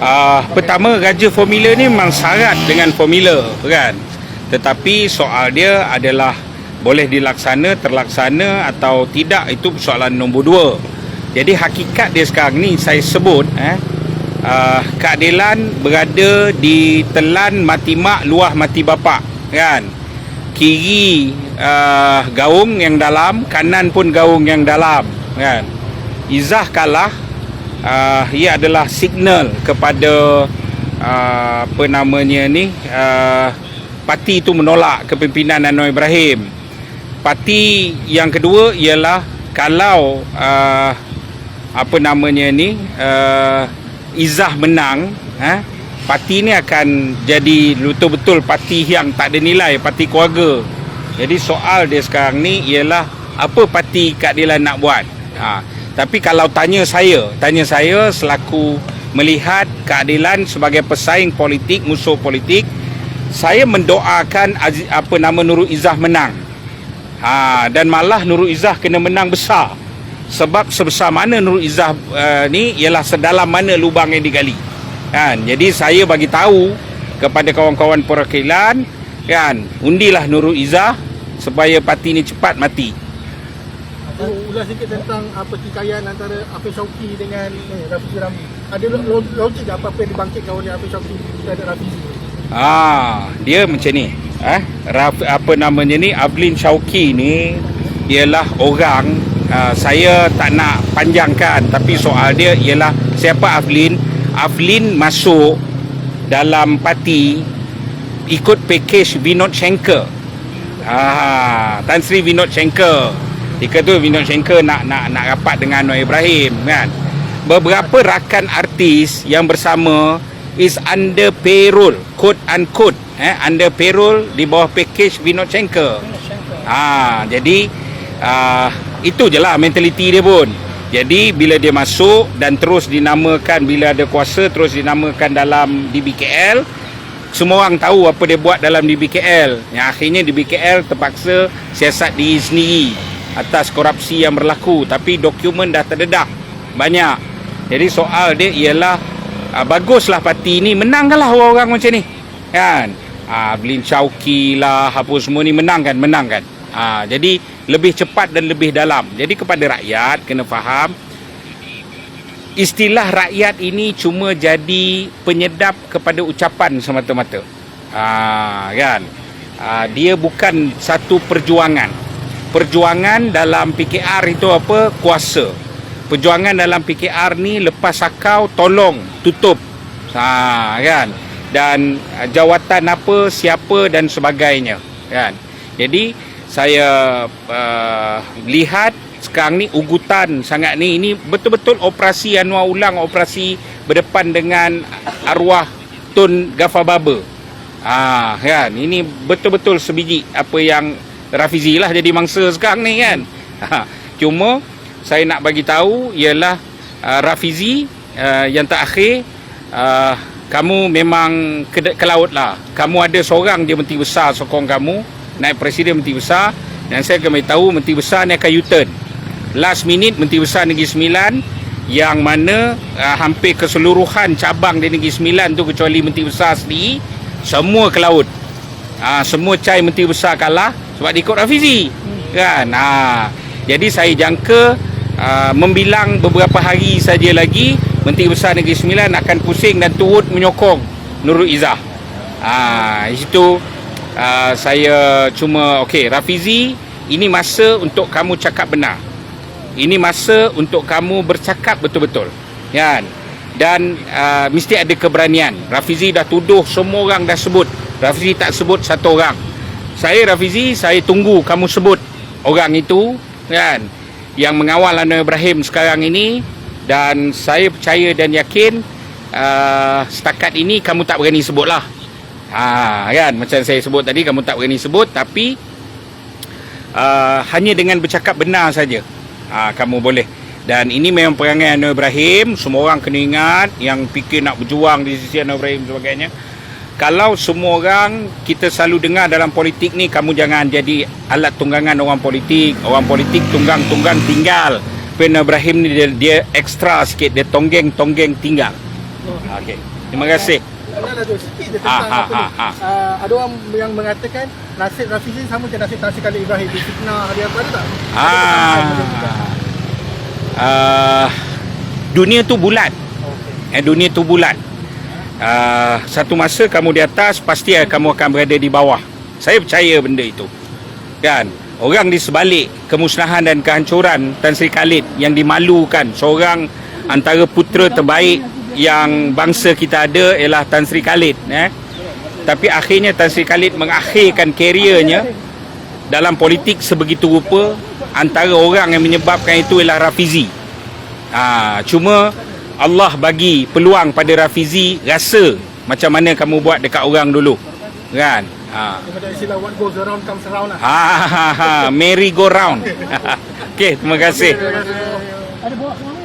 Ah, pertama raja formula ni memang syarat dengan formula kan. Tetapi soal dia adalah boleh dilaksana, terlaksana atau tidak itu soalan nombor dua. Jadi hakikat dia sekarang ni saya sebut eh uh, keadilan berada di telan mati mak luah mati bapak kan. Kiri uh, gaung yang dalam, kanan pun gaung yang dalam kan. Izah kalah uh, ia adalah signal kepada uh, apa namanya ni uh, parti itu menolak kepimpinan Anwar Ibrahim. Parti yang kedua ialah kalau uh, apa namanya ni uh, Izah menang, eh, parti ni akan jadi betul-betul parti yang tak ada nilai, parti keluarga. Jadi soal dia sekarang ni ialah apa parti keadilan nak buat. Ha, tapi kalau tanya saya, tanya saya selaku melihat keadilan sebagai pesaing politik, musuh politik, saya mendoakan apa nama Nurul Izzah menang. Ha, dan malah Nurul Izzah kena menang besar. Sebab sebesar mana Nurul Izzah uh, ni ialah sedalam mana lubang yang digali. Kan? Jadi saya bagi tahu kepada kawan-kawan perwakilan kan, undilah Nurul Izzah supaya parti ni cepat mati. Ulas sikit tentang uh, pertikaian antara Hafiz Syauqi dengan eh, Rafizi Ramli. Ada lo- lo- logik tak apa-apa yang dibangkitkan oleh Hafiz Syauqi terhadap Rafizi? Ah, dia macam ni. Eh, Raf, apa namanya ni Avlin Syauqi ni ialah orang uh, saya tak nak panjangkan tapi soal dia ialah siapa Avlin? Avlin masuk dalam parti ikut package Vinod Schenker. Ah, Tan Sri Vinod Schenker. Ketika tu Vinod Schenker nak nak nak rapat dengan Anwar Ibrahim kan. Beberapa rakan artis yang bersama is under payroll, quote unquote, eh under payroll di bawah package Vinod Schenker. Ha, jadi uh, itu je lah mentaliti dia pun. Jadi bila dia masuk dan terus dinamakan bila ada kuasa terus dinamakan dalam DBKL semua orang tahu apa dia buat dalam DBKL. Yang akhirnya DBKL terpaksa siasat diri sendiri atas korupsi yang berlaku tapi dokumen dah terdedah banyak. Jadi soal dia ialah uh, baguslah parti ni menangkanlah orang-orang macam ni. Kan? Uh, Blin Chauki lah apa semua ni menang kan, menang kan. Ah jadi lebih cepat dan lebih dalam. Jadi kepada rakyat kena faham istilah rakyat ini cuma jadi penyedap kepada ucapan semata-mata. Ah kan. Ah dia bukan satu perjuangan. Perjuangan dalam PKR itu apa? Kuasa. Perjuangan dalam PKR ni lepas sakau tolong tutup. Ha kan. Dan ah, jawatan apa, siapa dan sebagainya kan. Jadi saya uh, lihat sekarang ni ugutan sangat ni ini betul-betul operasi Anwar ulang operasi berdepan dengan arwah Tun Gafar Baba. Ah kan ini betul-betul sebiji apa yang Rafizi lah jadi mangsa sekarang ni kan. Ha, cuma saya nak bagi tahu ialah uh, Rafizi uh, yang terakhir uh, kamu memang ke, ke laut lah. Kamu ada seorang dia menteri besar sokong kamu naik presiden menteri besar dan saya akan beritahu menteri besar ni akan U-turn last minute Menteri Besar Negeri Sembilan yang mana uh, hampir keseluruhan cabang di Negeri Sembilan tu kecuali Menteri Besar sendiri semua ke laut. Uh, semua cai Menteri Besar kalah sebab dia ikut Rafizi. Kan? Uh, jadi saya jangka uh, membilang beberapa hari saja lagi Menteri Besar Negeri Sembilan akan pusing dan turut menyokong Nurul Izzah. Ah, uh, itu uh, saya cuma okey Rafizi ini masa untuk kamu cakap benar. Ini masa untuk kamu bercakap betul-betul. Kan? Dan uh, mesti ada keberanian. Rafizi dah tuduh semua orang dah sebut. Rafizi tak sebut satu orang. Saya Rafizi, saya tunggu kamu sebut orang itu kan yang mengawal Anwar Ibrahim sekarang ini. Dan saya percaya dan yakin uh, setakat ini kamu tak berani sebutlah. Ha kan macam saya sebut tadi kamu tak berani sebut tapi uh, hanya dengan bercakap benar saja. Ha, kamu boleh. Dan ini memang perangai Anwar Ibrahim. Semua orang kena ingat yang fikir nak berjuang di sisi Anwar Ibrahim sebagainya kalau semua orang kita selalu dengar dalam politik ni kamu jangan jadi alat tunggangan orang politik orang politik tunggang-tunggang tinggal Anwar Ibrahim ni dia, dia ekstra sikit dia tonggeng-tonggeng tinggal Okey. Terima kasih. Ah, ah, ah, ada orang yang mengatakan nasib Rafizi sama macam nasib Tan Sri Khalid Ibrahim fitnah dia apa ada tak? Tak Ah. Uh, dunia tu bulat. Okey. Eh, dunia tu bulat. Uh, satu masa kamu di atas, pasti kamu akan berada di bawah. Saya percaya benda itu. Kan? Orang di sebalik kemusnahan dan kehancuran Tan Sri Khalid yang dimalukan seorang antara putera terbaik yang bangsa kita ada ialah Tan Sri Khalid eh. Tapi akhirnya Tan Sri Khalid mengakhirkan keriernya dalam politik sebegitu rupa antara orang yang menyebabkan itu ialah Rafizi. Ha, cuma Allah bagi peluang pada Rafizi rasa macam mana kamu buat dekat orang dulu. Kan? Ha. Istilah what goes around comes around lah. Ha, ha, ha, merry go round. Okey, terima kasih. Terima kasih.